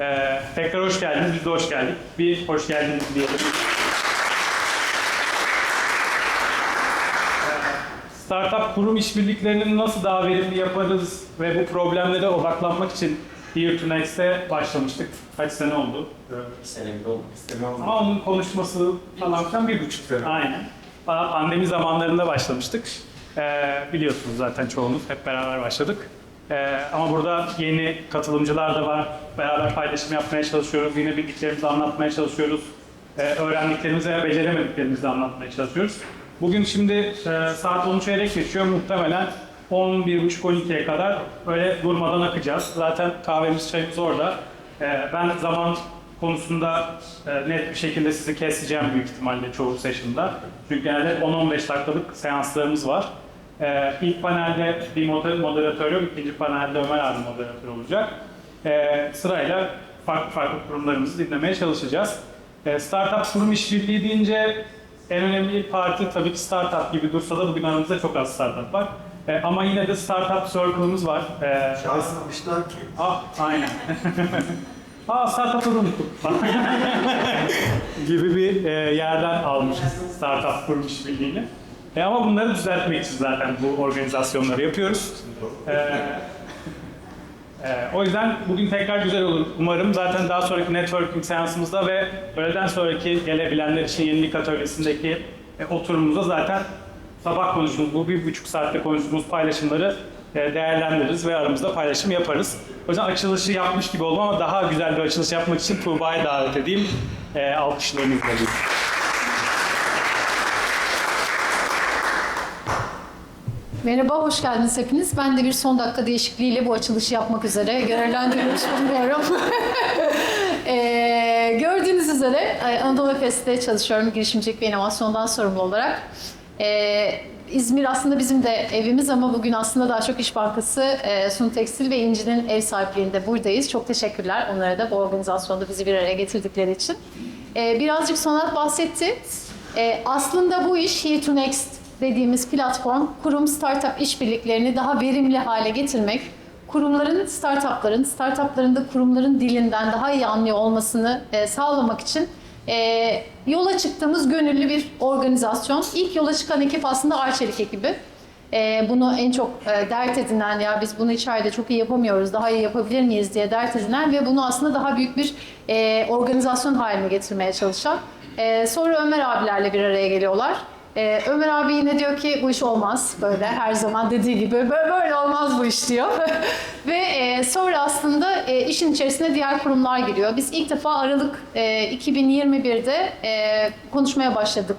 Ee, tekrar hoş geldiniz, biz de hoş geldik. Bir hoş geldiniz diyelim. Ee, Startup kurum işbirliklerini nasıl daha verimli yaparız ve bu problemlere odaklanmak için Here to Next'e başlamıştık. Kaç sene oldu? Bir sene bile olmak istemiyorum. Ama onun konuşması falan filan bir buçuk sene. Aynen. Pa- Pandemi zamanlarında başlamıştık. Ee, biliyorsunuz zaten çoğunuz hep beraber başladık. Ee, ama burada yeni katılımcılar da var. Beraber paylaşım yapmaya çalışıyoruz. Yine bildiklerimizi anlatmaya çalışıyoruz. Ee, öğrendiklerimizi ve beceremediklerimizi anlatmaya çalışıyoruz. Bugün şimdi e, saat 10 çeyrek geçiyor. Muhtemelen 11.30-12'ye kadar böyle durmadan akacağız. Zaten kahvemiz, çayımız orada. Ee, ben zaman konusunda e, net bir şekilde sizi keseceğim büyük ihtimalle çoğu session'da. Çünkü genelde 10-15 dakikalık seanslarımız var. E, ilk panelde bir moder- moderatör yok, ikinci panelde Ömer abi moderatör olacak. E, sırayla farklı farklı kurumlarımızı dinlemeye çalışacağız. E, startup kurum işbirliği deyince en önemli parti tabii ki startup gibi dursa da bugün aramızda çok az startup var. E, ama yine de startup circle'ımız var. E, Şanslımışlar ki. Ah, aynen. Aa startup'ı unuttuk gibi bir e, yerden almışız startup kurmuş birliğini. E, ama bunları düzeltmek için zaten bu organizasyonları yapıyoruz. E, e, o yüzden bugün tekrar güzel olur umarım. Zaten daha sonraki networking seansımızda ve öğleden sonraki gelebilenler için yenilik atölyesindeki e, oturumumuzda zaten sabah konuştuğumuz, bu bir buçuk saatte konuştuğumuz paylaşımları e, değerlendiririz ve aramızda paylaşım yaparız. O yüzden açılışı yapmış gibi oldum ama daha güzel bir açılış yapmak için Tuğba'yı davet edeyim. E, alkışlarınızla birlikte. Merhaba, hoş geldiniz hepiniz. Ben de bir son dakika değişikliğiyle bu açılışı yapmak üzere görevlendirilmiş bulunuyorum. Ee, gördüğünüz üzere e, Anadolu Efes'te çalışıyorum girişimcilik ve inovasyondan sorumlu olarak. Ee, İzmir aslında bizim de evimiz ama bugün aslında daha çok İş Bankası, e, Sun Tekstil ve İnci'nin ev sahipliğinde buradayız. Çok teşekkürler onlara da bu organizasyonda bizi bir araya getirdikleri için. Ee, birazcık Sonat bahsetti. Ee, aslında bu iş Here to Next dediğimiz platform kurum startup işbirliklerini daha verimli hale getirmek, kurumların startupların, startupların da kurumların dilinden daha iyi anlıyor olmasını e, sağlamak için e, yola çıktığımız gönüllü bir organizasyon. İlk yola çıkan ekip aslında Arçelik ekibi. E, bunu en çok e, dert edinen ya biz bunu içeride çok iyi yapamıyoruz, daha iyi yapabilir miyiz diye dert edinen ve bunu aslında daha büyük bir e, organizasyon haline getirmeye çalışan. E, sonra Ömer abilerle bir araya geliyorlar. Ee, Ömer abi yine diyor ki bu iş olmaz böyle her zaman dediği gibi böyle, böyle olmaz bu iş diyor. Ve e, sonra aslında e, işin içerisine diğer kurumlar giriyor. Biz ilk defa Aralık e, 2021'de e, konuşmaya başladık.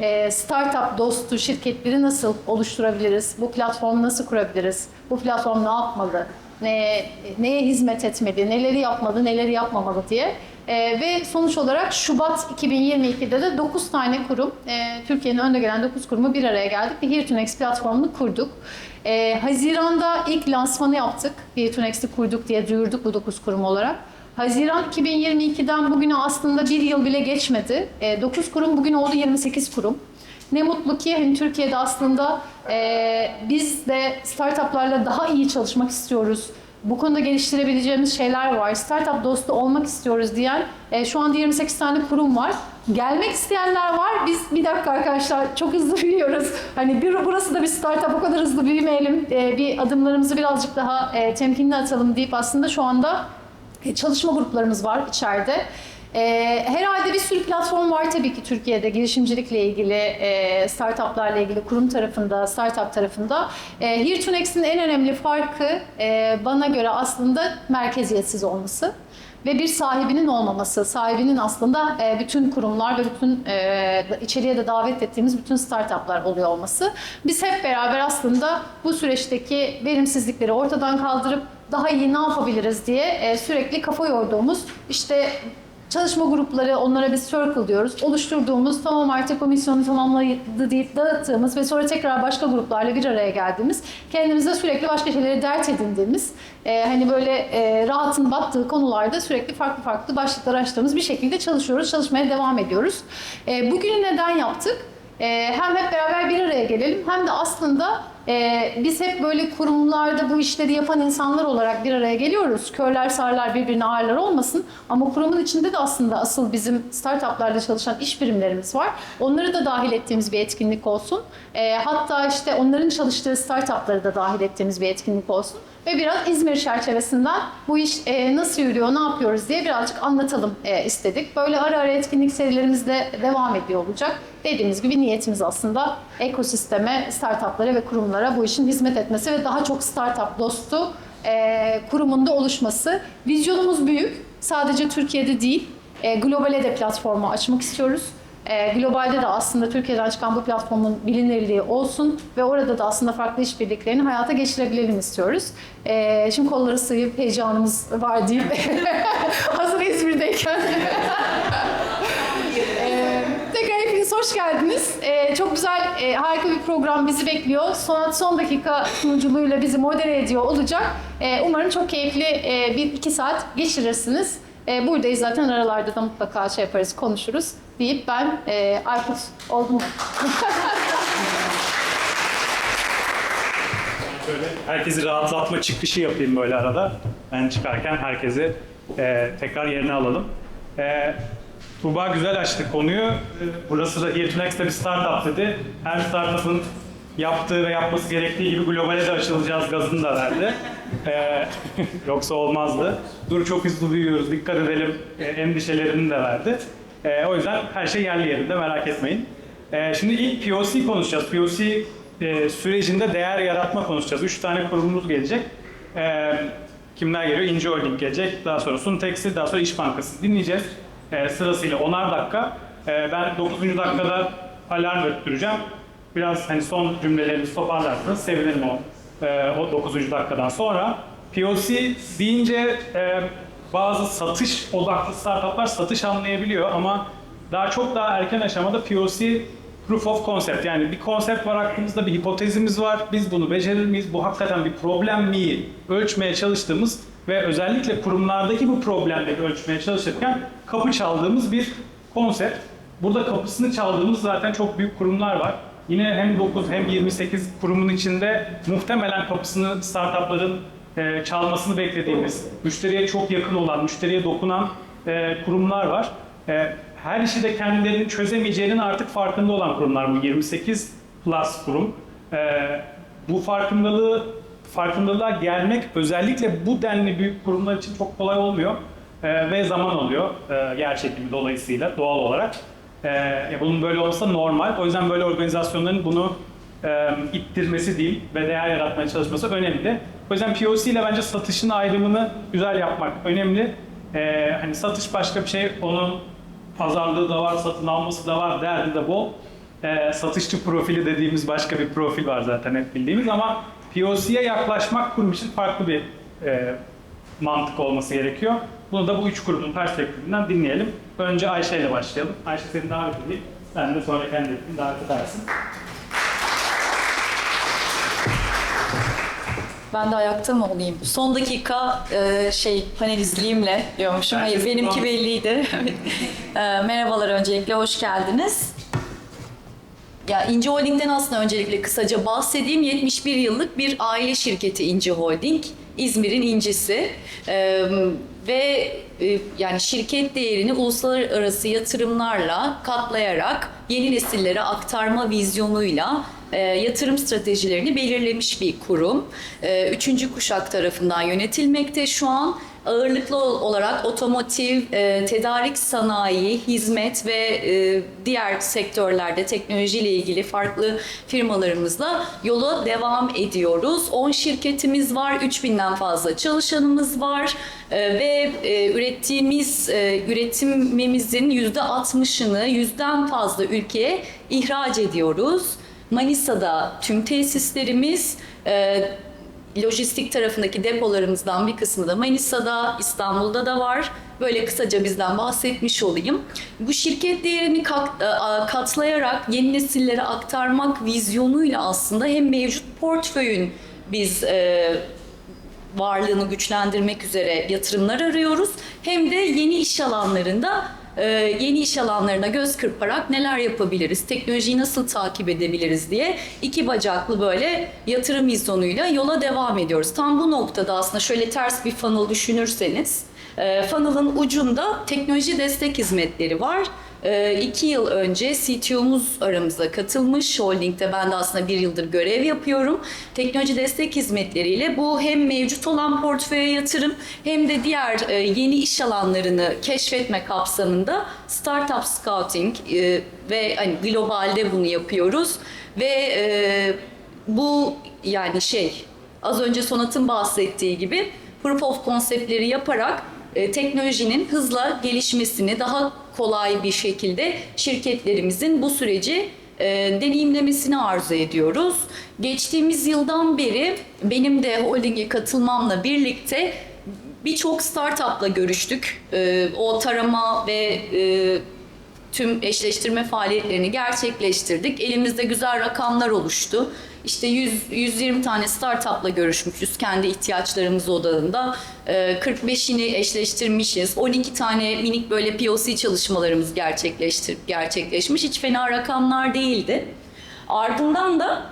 E, startup dostu şirketleri nasıl oluşturabiliriz? Bu platformu nasıl kurabiliriz? Bu platform ne yapmalı? Ne, neye hizmet etmeli? Neleri yapmalı, neleri yapmamalı diye. Ee, ve sonuç olarak Şubat 2022'de de 9 tane kurum, e, Türkiye'nin önde gelen 9 kurumu bir araya geldik ve Next platformunu kurduk. Ee, Haziran'da ilk lansmanı yaptık. Next'i kurduk diye duyurduk bu 9 kurum olarak. Haziran 2022'den bugüne aslında bir yıl bile geçmedi. E, 9 kurum bugün oldu 28 kurum. Ne mutlu ki hani Türkiye'de aslında e, biz de startuplarla daha iyi çalışmak istiyoruz. Bu konuda geliştirebileceğimiz şeyler var. Startup dostu olmak istiyoruz diyen e, şu anda 28 tane kurum var. Gelmek isteyenler var. Biz bir dakika arkadaşlar çok hızlı büyüyoruz. Hani bir, burası da bir startup o kadar hızlı büyümeyelim. E, bir adımlarımızı birazcık daha e, temkinli atalım deyip aslında şu anda e, çalışma gruplarımız var içeride. Ee, herhalde bir sürü platform var tabii ki Türkiye'de girişimcilikle ilgili, e, startuplarla ilgili kurum tarafında, startup tarafında. E, Here to Next'in en önemli farkı e, bana göre aslında merkeziyetsiz olması ve bir sahibinin olmaması. Sahibinin aslında e, bütün kurumlar ve bütün e, içeriye de davet ettiğimiz bütün startuplar oluyor olması. Biz hep beraber aslında bu süreçteki verimsizlikleri ortadan kaldırıp daha iyi ne yapabiliriz diye e, sürekli kafa yorduğumuz işte çalışma grupları, onlara biz circle diyoruz. Oluşturduğumuz, tamam artık komisyonu tamamladı deyip dağıttığımız ve sonra tekrar başka gruplarla bir araya geldiğimiz, kendimize sürekli başka şeyleri dert edindiğimiz, e, hani böyle e, rahatın battığı konularda sürekli farklı farklı başlıklar açtığımız bir şekilde çalışıyoruz, çalışmaya devam ediyoruz. E, bugünü neden yaptık? E, hem hep beraber bir araya gelelim hem de aslında e, biz hep böyle kurumlarda bu işleri yapan insanlar olarak bir araya geliyoruz. Körler sarlar birbirine ağırlar olmasın. Ama kurumun içinde de aslında asıl bizim startuplarda çalışan iş birimlerimiz var. Onları da dahil ettiğimiz bir etkinlik olsun. E, hatta işte onların çalıştığı startupları da dahil ettiğimiz bir etkinlik olsun. Ve biraz İzmir çerçevesinden bu iş e, nasıl yürüyor, ne yapıyoruz diye birazcık anlatalım e, istedik. Böyle ara ara etkinlik serilerimiz de devam ediyor olacak. Dediğimiz gibi niyetimiz aslında ekosisteme, startuplara ve kurumlara bu işin hizmet etmesi ve daha çok startup dostu e, kurumunda oluşması. Vizyonumuz büyük. Sadece Türkiye'de değil, e, globale de platformu açmak istiyoruz. E, globalde de aslında Türkiye'den çıkan bu platformun bilinirliği olsun ve orada da aslında farklı işbirliklerini hayata geçirebilelim istiyoruz. E, şimdi kolları sıyıp heyecanımız var deyip hazır İzmir'deyken hoş geldiniz. E, çok güzel, e, harika bir program bizi bekliyor. Sonat son dakika sunuculuğuyla bizi modere ediyor olacak. E, umarım çok keyifli e, bir iki saat geçirirsiniz. E, buradayız zaten aralarda da mutlaka şey yaparız, konuşuruz deyip ben e, Aykut oldum. Şöyle herkesi rahatlatma çıkışı yapayım böyle arada. Ben çıkarken herkesi e, tekrar yerine alalım. E, Tuğba güzel açtı konuyu. Burası da Here to Next'te bir startup dedi. Her startup'ın yaptığı ve yapması gerektiği gibi globale de açılacağız gazını da verdi. E, yoksa olmazdı. Dur çok hızlı büyüyoruz, dikkat edelim e, endişelerini de verdi. E, o yüzden her şey yerli yerinde merak etmeyin. E, şimdi ilk POC konuşacağız. POC e, sürecinde değer yaratma konuşacağız. Üç tane kurumumuz gelecek. E, kimler geliyor? İnci Holding gelecek. Daha sonra Suntex'i, daha sonra İş Bankası dinleyeceğiz. E, sırasıyla onar dakika. E, ben 9. dakikada alarm öttüreceğim. Biraz hani son cümlelerimizi toparlarsanız sevinirim o, e, o 9. dakikadan sonra. POC deyince e, bazı satış odaklı startuplar satış anlayabiliyor ama daha çok daha erken aşamada POC proof of concept yani bir konsept var aklımızda bir hipotezimiz var. Biz bunu becerir miyiz? Bu hakikaten bir problem mi? Ölçmeye çalıştığımız ve özellikle kurumlardaki bu problemleri ölçmeye çalışırken kapı çaldığımız bir konsept. Burada kapısını çaldığımız zaten çok büyük kurumlar var. Yine hem 9 hem 28 kurumun içinde muhtemelen kapısını startupların e, çalmasını beklediğimiz, müşteriye çok yakın olan, müşteriye dokunan e, kurumlar var. E, her işi de kendilerinin çözemeyeceğinin artık farkında olan kurumlar bu 28 plus kurum. E, bu farkındalığı farkındalığa gelmek özellikle bu denli büyük kurumlar için çok kolay olmuyor E, ve zaman alıyor e, yer çekimi dolayısıyla doğal olarak. E, bunun böyle olsa normal. O yüzden böyle organizasyonların bunu e, ittirmesi değil ve değer yaratmaya çalışması önemli. O yüzden POC ile bence satışın ayrımını güzel yapmak önemli. E, hani satış başka bir şey, onun pazarlığı da var, satın alması da var, derdi de bol. E, satışçı profili dediğimiz başka bir profil var zaten hep bildiğimiz ama POC'ye yaklaşmak kurum için farklı bir e, mantık olması gerekiyor. Bunu da bu üç kurumun perspektifinden dinleyelim. Önce Ayşe ile başlayalım. Ayşe seni davet edeyim. Sen de sonra kendi davet edersin. Ben de ayakta mı olayım? Son dakika e, şey panel izleyeyimle diyormuşum. Hayır benimki belliydi. E, merhabalar öncelikle hoş geldiniz. Ya İnci Holding'den aslında öncelikle kısaca bahsedeyim. 71 yıllık bir aile şirketi İnci Holding. İzmir'in incisi. E, ve e, yani şirket değerini uluslararası yatırımlarla katlayarak yeni nesillere aktarma vizyonuyla e, yatırım stratejilerini belirlemiş bir kurum. E, üçüncü kuşak tarafından yönetilmekte şu an. Ağırlıklı olarak otomotiv, e, tedarik sanayi, hizmet ve e, diğer sektörlerde teknolojiyle ilgili farklı firmalarımızla yola devam ediyoruz. 10 şirketimiz var, 3000'den fazla çalışanımız var e, ve e, ürettiğimiz e, üretimimizin %60'ını yüzden fazla ülkeye ihraç ediyoruz. Manisa'da tüm tesislerimiz, e, lojistik tarafındaki depolarımızdan bir kısmı da Manisa'da, İstanbul'da da var. Böyle kısaca bizden bahsetmiş olayım. Bu şirket değerini e, katlayarak yeni nesillere aktarmak vizyonuyla aslında hem mevcut portföyün biz e, varlığını güçlendirmek üzere yatırımlar arıyoruz. Hem de yeni iş alanlarında e, yeni iş alanlarına göz kırparak neler yapabiliriz, teknolojiyi nasıl takip edebiliriz diye iki bacaklı böyle yatırım vizyonuyla yola devam ediyoruz. Tam bu noktada aslında şöyle ters bir funnel düşünürseniz, e, funnel'ın ucunda teknoloji destek hizmetleri var. E, yıl önce CTO'muz aramıza katılmış. Holding'de ben de aslında bir yıldır görev yapıyorum. Teknoloji destek hizmetleriyle bu hem mevcut olan portföye yatırım hem de diğer e, yeni iş alanlarını keşfetme kapsamında startup scouting e, ve hani globalde bunu yapıyoruz ve e, bu yani şey az önce Sonat'ın bahsettiği gibi proof of konseptleri yaparak e, teknolojinin hızla gelişmesini daha kolay bir şekilde şirketlerimizin bu süreci e, deneyimlemesini arzu ediyoruz. Geçtiğimiz yıldan beri benim de holdinge katılmamla birlikte birçok startupla görüştük. E, o tarama ve e, tüm eşleştirme faaliyetlerini gerçekleştirdik. Elimizde güzel rakamlar oluştu. İşte 100, 120 tane startupla görüşmüşüz kendi ihtiyaçlarımız odağında. Ee, 45'ini eşleştirmişiz. 12 tane minik böyle POC çalışmalarımız gerçekleştir, gerçekleşmiş. Hiç fena rakamlar değildi. Ardından da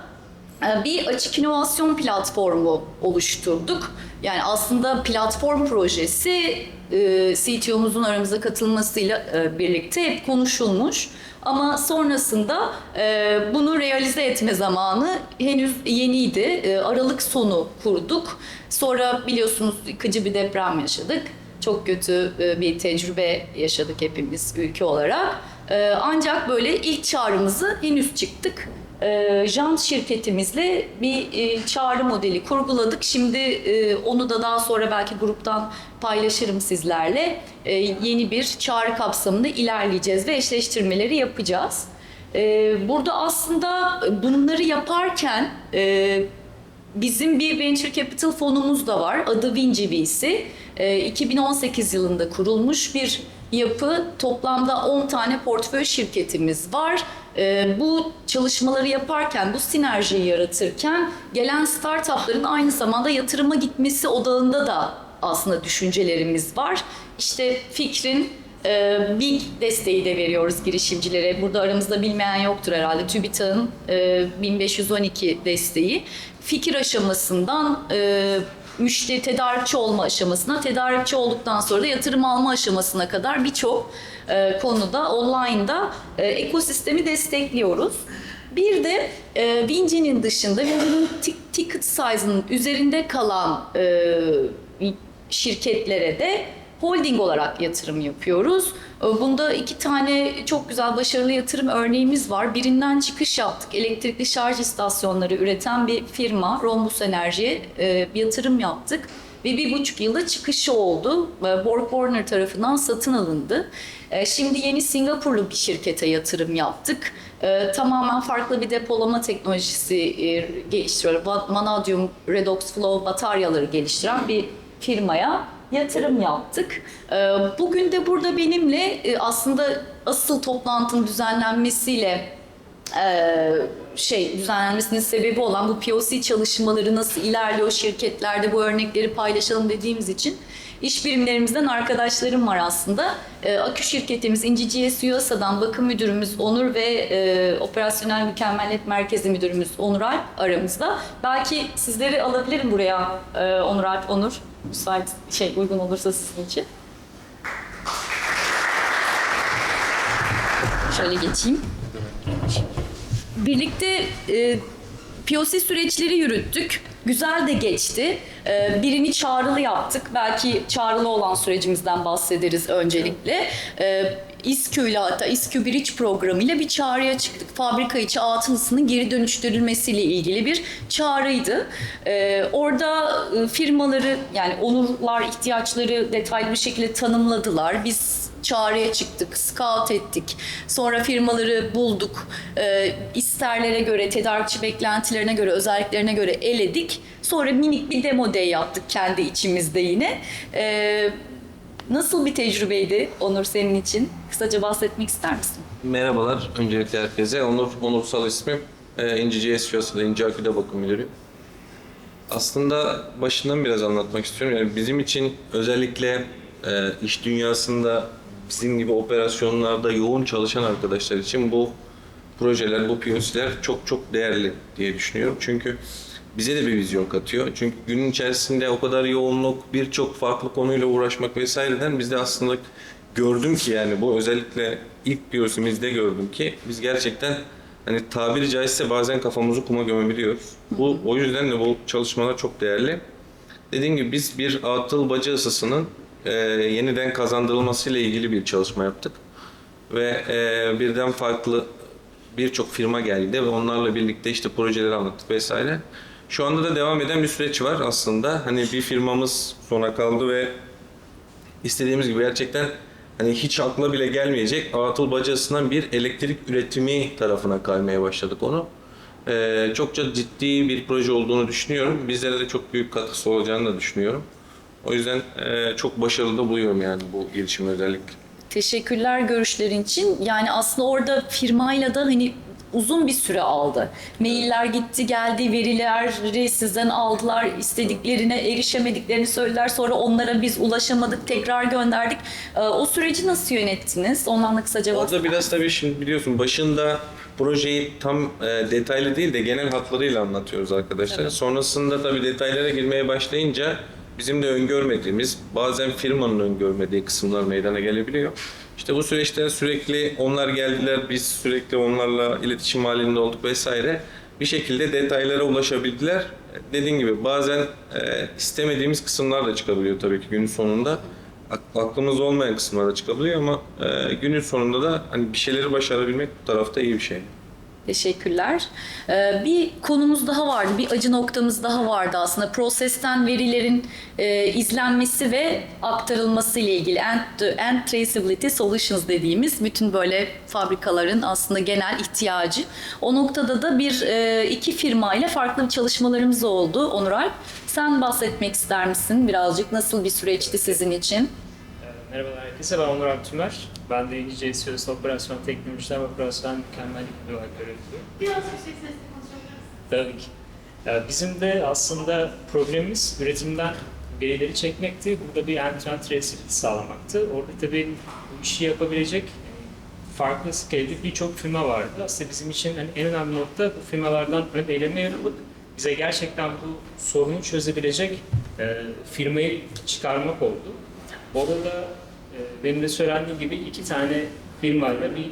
e, bir açık inovasyon platformu oluşturduk. Yani aslında platform projesi e, CTO'muzun aramıza katılmasıyla e, birlikte hep konuşulmuş. Ama sonrasında e, bunu realize etme zamanı henüz yeniydi. E, Aralık sonu kurduk. Sonra biliyorsunuz yıkıcı bir deprem yaşadık. Çok kötü bir tecrübe yaşadık hepimiz ülke olarak. E, Ancak böyle ilk çağrımızı henüz çıktık e, Jant şirketimizle bir e, çağrı modeli kurguladık. Şimdi e, onu da daha sonra belki gruptan paylaşırım sizlerle. E, yeni bir çağrı kapsamında ilerleyeceğiz ve eşleştirmeleri yapacağız. E, burada aslında bunları yaparken e, Bizim bir venture capital fonumuz da var. Adı Vinci VC. Ee, 2018 yılında kurulmuş bir yapı. Toplamda 10 tane portföy şirketimiz var. Ee, bu çalışmaları yaparken, bu sinerjiyi yaratırken gelen startupların aynı zamanda yatırıma gitmesi odağında da aslında düşüncelerimiz var. İşte fikrin e, Big desteği de veriyoruz girişimcilere. Burada aramızda bilmeyen yoktur herhalde. TÜBİTAK'ın e, 1512 desteği. Fikir aşamasından e, müşteri tedarikçi olma aşamasına, tedarikçi olduktan sonra da yatırım alma aşamasına kadar birçok e, konuda, online'da e, ekosistemi destekliyoruz. Bir de e, Vinci'nin dışında Vinci'nin ti- ticket size'ının üzerinde kalan e, şirketlere de holding olarak yatırım yapıyoruz. E, Bunda iki tane çok güzel başarılı yatırım örneğimiz var. Birinden çıkış yaptık. Elektrikli şarj istasyonları üreten bir firma Rhombus Enerji'ye yatırım yaptık. Ve bir buçuk yılda çıkışı oldu. E, Borg Warner tarafından satın alındı. E, Şimdi yeni Singapurlu bir şirkete yatırım yaptık. Tamamen farklı bir depolama teknolojisi e, geliştiriyor. Va- Vanadium Redox Flow bataryaları geliştiren bir firmaya yatırım yaptık. Ee, Bugün de burada benimle e, aslında asıl toplantının düzenlenmesiyle e, şey düzenlenmesinin sebebi olan bu POC çalışmaları nasıl ilerliyor şirketlerde bu örnekleri paylaşalım dediğimiz için iş birimlerimizden arkadaşlarım var aslında. E, Akü şirketimiz İnci GS USA'dan bakım müdürümüz Onur ve operasyonel mükemmeliyet merkezi müdürümüz Onur Alp aramızda. Belki sizleri alabilirim buraya Onur Alp, Onur. Müsait şey uygun olursa sizin için. Şöyle geçeyim. Birlikte e, POC süreçleri yürüttük. Güzel de geçti. E, birini çağrılı yaptık. Belki çağrılı olan sürecimizden bahsederiz öncelikle. E, İSKÜ ile hatta İSKÜ Bridge programıyla bir çağrıya çıktık. Fabrika içi atılısının geri dönüştürülmesiyle ilgili bir çağrıydı. E, orada e, firmaları yani onurlar ihtiyaçları detaylı bir şekilde tanımladılar. Biz çağrıya çıktık, scout ettik. Sonra firmaları bulduk. E, isterlere göre, tedarikçi beklentilerine göre, özelliklerine göre eledik. Sonra minik bir demo day yaptık kendi içimizde yine. E, nasıl bir tecrübeydi Onur senin için? Kısaca bahsetmek ister misin? Merhabalar öncelikle herkese. Onur, Onursal ismim. Ee, İnci CS Piyasa'da İnci Akü'de bakım müdürü. Aslında başından biraz anlatmak istiyorum. Yani bizim için özellikle e, iş dünyasında bizim gibi operasyonlarda yoğun çalışan arkadaşlar için bu projeler, bu POC'ler çok çok değerli diye düşünüyorum. Çünkü bize de bir vizyon katıyor. Çünkü günün içerisinde o kadar yoğunluk, birçok farklı konuyla uğraşmak vesaireden biz de aslında gördüm ki yani bu özellikle ilk POC'mizde gördüm ki biz gerçekten hani tabiri caizse bazen kafamızı kuma gömebiliyoruz. Bu o yüzden de bu çalışmalar çok değerli. Dediğim gibi biz bir atıl baca ısısının e, yeniden kazandırılmasıyla ilgili bir çalışma yaptık. Ve e, birden farklı birçok firma geldi ve onlarla birlikte işte projeleri anlattık vesaire. Şu anda da devam eden bir süreç var aslında. Hani bir firmamız sona kaldı ve istediğimiz gibi gerçekten hani hiç akla bile gelmeyecek atıl bacasından bir elektrik üretimi tarafına kaymaya başladık onu. Ee, çokça ciddi bir proje olduğunu düşünüyorum. Bizlere de çok büyük katkısı olacağını da düşünüyorum. O yüzden e, çok başarılı da buluyorum yani bu gelişimi özellikle. Teşekkürler görüşlerin için. Yani aslında orada firmayla da hani uzun bir süre aldı. Mailler gitti geldi, verileri sizden aldılar, istediklerine erişemediklerini söylediler. Sonra onlara biz ulaşamadık, tekrar gönderdik. Ee, O süreci nasıl yönettiniz? Ondan da kısaca. Orada biraz tabii şimdi biliyorsun başında projeyi tam e, detaylı değil de genel hatlarıyla anlatıyoruz arkadaşlar. Sonrasında tabii detaylara girmeye başlayınca bizim de öngörmediğimiz, bazen firmanın öngörmediği kısımlar meydana gelebiliyor. İşte bu süreçte sürekli onlar geldiler, biz sürekli onlarla iletişim halinde olduk vesaire. Bir şekilde detaylara ulaşabildiler. Dediğim gibi bazen e, istemediğimiz kısımlar da çıkabiliyor tabii ki günün sonunda. Ak- aklımızda olmayan kısımlar da çıkabiliyor ama e, günün sonunda da hani bir şeyleri başarabilmek bu tarafta iyi bir şey. Teşekkürler. Ee, Bir konumuz daha vardı, bir acı noktamız daha vardı aslında. Prosesten verilerin e, izlenmesi ve aktarılması ile ilgili end-to-end traceability solutions dediğimiz bütün böyle fabrikaların aslında genel ihtiyacı. O noktada da bir e, iki firma ile farklı çalışmalarımız oldu. Onur sen bahsetmek ister misin birazcık? Nasıl bir süreçti sizin için? Merhabalar herkese, ben Onur Alptümer. Ben de İngilizce SEO'su Operasyon Teknolojiler ve Operasyon Mükemmellik Müdürü olarak görev yapıyorum. Biraz yüksek sesle konuşabilir misin? Tabii ki. Ee, Bizim de aslında problemimiz üretimden verileri çekmekti. Burada bir end-to-end traceability sağlamaktı. Orada tabii bu işi yapabilecek farklı scale'de birçok firma vardı. Aslında bizim için hani en önemli nokta bu firmalardan ön eleme yapıp bize gerçekten bu sorunu çözebilecek e, firmayı çıkarmak oldu. Orada da e, benim de söylendiğim gibi iki tane firmayla bir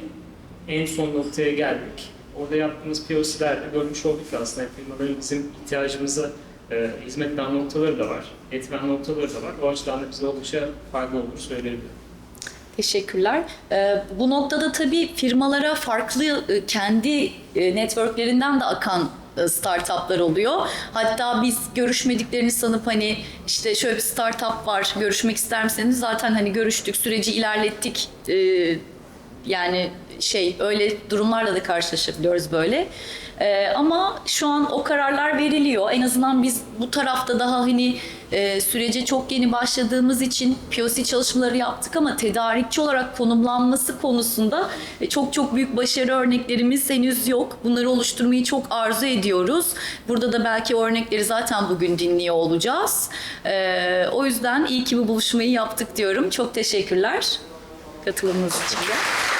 en son noktaya geldik. Orada yaptığımız POC'lerde görmüş olduk aslında firmaların bizim ihtiyacımıza e, hizmet eden noktaları da var, etmen noktaları da var. O açıdan da bize oldukça faydalı olur söyleyebilirim. Teşekkürler. Ee, bu noktada tabii firmalara farklı e, kendi e, networklerinden de akan e, startuplar oluyor. Hatta biz görüşmediklerini sanıp hani işte şöyle bir startup var görüşmek ister misiniz? Zaten hani görüştük, süreci ilerlettik. Ee, yani şey öyle durumlarla da karşılaşabiliyoruz böyle. Ee, ama şu an o kararlar veriliyor. En azından biz bu tarafta daha hani e, sürece çok yeni başladığımız için POC çalışmaları yaptık ama tedarikçi olarak konumlanması konusunda e, çok çok büyük başarı örneklerimiz henüz yok. Bunları oluşturmayı çok arzu ediyoruz. Burada da belki örnekleri zaten bugün dinliyor olacağız. Ee, o yüzden iyi ki bu buluşmayı yaptık diyorum. Çok teşekkürler katılımınız için de.